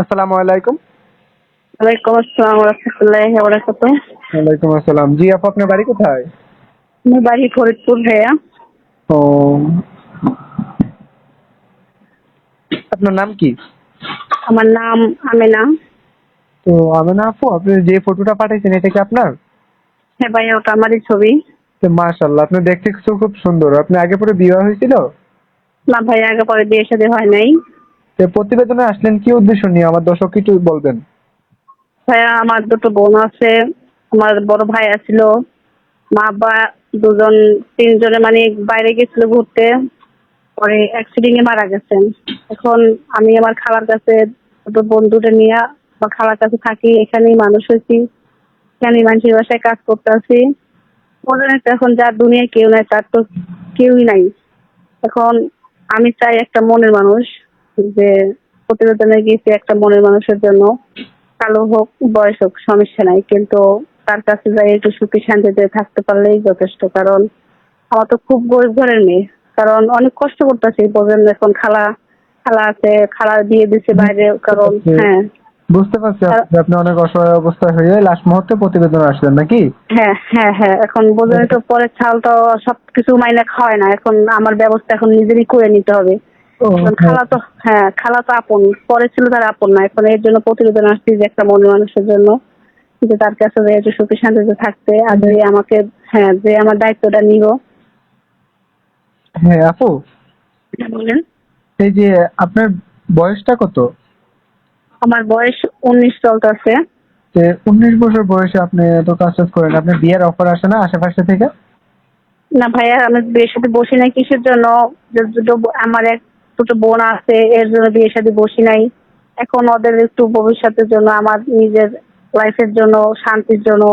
আসসালামু আলাইকুম। ওয়ালাইকুম আসসালাম রহমতুল্লাহ বরাকাত ওয়ালাইকুম আসসালাম। জি আপু আপনার বাড়ি কোথায়? আমার বাড়ি ফরিদপুর ভাইয়া। ও। আপনার নাম কি? আমার নাম আমেনা। তো আমেনা আপু আপনি যে ফটোটা পাঠিয়েছেন এটা কি আপনার? হ্যাঁ ভাইয়া ওটা আমারই ছবি। তো মাশাআল্লাহ আপনি দেখতে খুব সুন্দর। আপনি আগে পরে বিবাহ হয়েছিল? না ভাইয়া আগে পরে বিয়ে শাদী হয় নাই। প্রতিবেদনে আসলেন, কি উদ্দেশ্য নিয়ে? আমার দর্শক কিছু বলবেন। ভাইয়া, আমার দুটো বোন আছে, আমার বড় ভাই আছিল মা বা দুজন, তিনজনে মানে বাইরে গেছিল ঘুরতে। পরে অ্যাক্সিডেন্টে মারা গেছেন। এখন আমি আমার খালার কাছে, দুটো বোন দুটো নিয়ে বা খালার কাছে থাকি, এখানেই মানুষ হয়েছি। এখানেই মানুষের বাসায় কাজ করতে আছি। এখন যার দুনিয়ায় কেউ নাই, তার তো কেউই নাই। এখন আমি চাই একটা মনের মানুষ। যে প্রতিবেদনে গিয়েছি একটা মনের মানুষের জন্য। কালো হোক বয়স হোক সমস্যা নাই। কিন্তু তার কাছে যাই একটু সুখী শান্তিতে থাকতে পারলেই যথেষ্ট। কারণ আমার তো খুব গরিব ঘরের মেয়ে। কারণ অনেক কষ্ট করতেছি বোঝেন এখন খালা খালা আছে খালা দিয়ে দিছে বাইরে কারণ হ্যাঁ। বুঝতে পারছি আপনি অনেক অসহায় অবস্থায় হয়ে লাস্ট মুহূর্তে প্রতিবেদন আসলেন নাকি? হ্যাঁ হ্যাঁ হ্যাঁ। এখন বোঝেন তো পরে চাল তো সবকিছু মাইনে খাওয়ায় না। এখন আমার ব্যবস্থা এখন নিজেরই করে নিতে হবে। খালা তো হ্যাঁ খালা তো আপন। পরে ছিল তার আপন না। এখন এর জন্য প্রতিবেদন আসছি যে একটা মনের মানুষের জন্য। যে তার কাছে যে একটু সুখী শান্তিতে থাকতে আর যে আমাকে হ্যাঁ যে আমার দায়িত্বটা নিব। হ্যাঁ আপু। বলেন। এই যে আপনার বয়সটা কত? আমার বয়স উনিশ চলতেছে। যে উনিশ বছর বয়সে আপনি এত কাজ টাজ করেন। আপনার বিয়ের অফার আসে না আশেপাশে থেকে? না ভাইয়া আমি বিয়ের সাথে বসি না কিসের জন্য? আমার এক দুটো বোন আছে এর জন্য বিয়ে সাথে বসি নাই। এখন ওদের একটু ভবিষ্যতের জন্য আমার নিজের লাইফের জন্য শান্তির জন্য।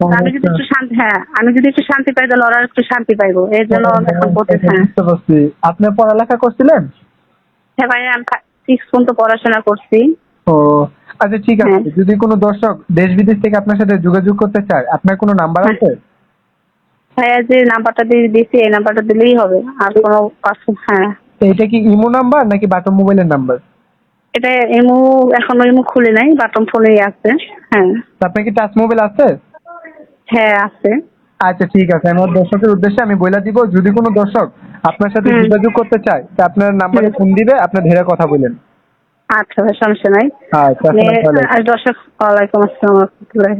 আমি যদি একটু শান্তি হ্যাঁ আমি যদি একটু শান্তি পাই তাহলে ওরা একটু শান্তি পাইবো। এর জন্য এখন হ্যাঁ পারছি। আপনি পড়ালেখা করছিলেন? হ্যাঁ ভাইয়া আমি সিক্স পর্যন্ত পড়াশোনা করছি। ও আচ্ছা ঠিক আছে। হ্যাঁ। যদি কোনো দর্শক দেশ বিদেশ থেকে আপনার সাথে যোগাযোগ করতে চায় আপনার কোনো নাম্বার হ্যাঁ। আছে? ভাইয়া যে নাম্বারটা দিয়ে দিছি এই নাম্বারটা দিলেই হবে। আর কোনো হ্যাঁ। তো এটা কি ইমো নাম্বার নাকি বাটন মোবাইলের নাম্বার? এটা এমু এখনও এমু খুলে নাই বাটন ফোনেই আছে হ্যাঁ। আপনার কি টাচ মোবাইল আছে? হ্যাঁ আছে। আচ্ছা ঠিক আছে। আমার দর্শকের উদ্দেশ্যে আমি বলে দিব যদি কোনো দর্শক আপনার সাথে যোগাযোগ করতে চায় তা আপনার নাম্বারে ফোন দিবে আপনার ধীরে কথা বলেন। আচ্ছা সমস্যা নাই। আচ্ছা। আর দর্শক ওয়ালাইকুম আসসালাম।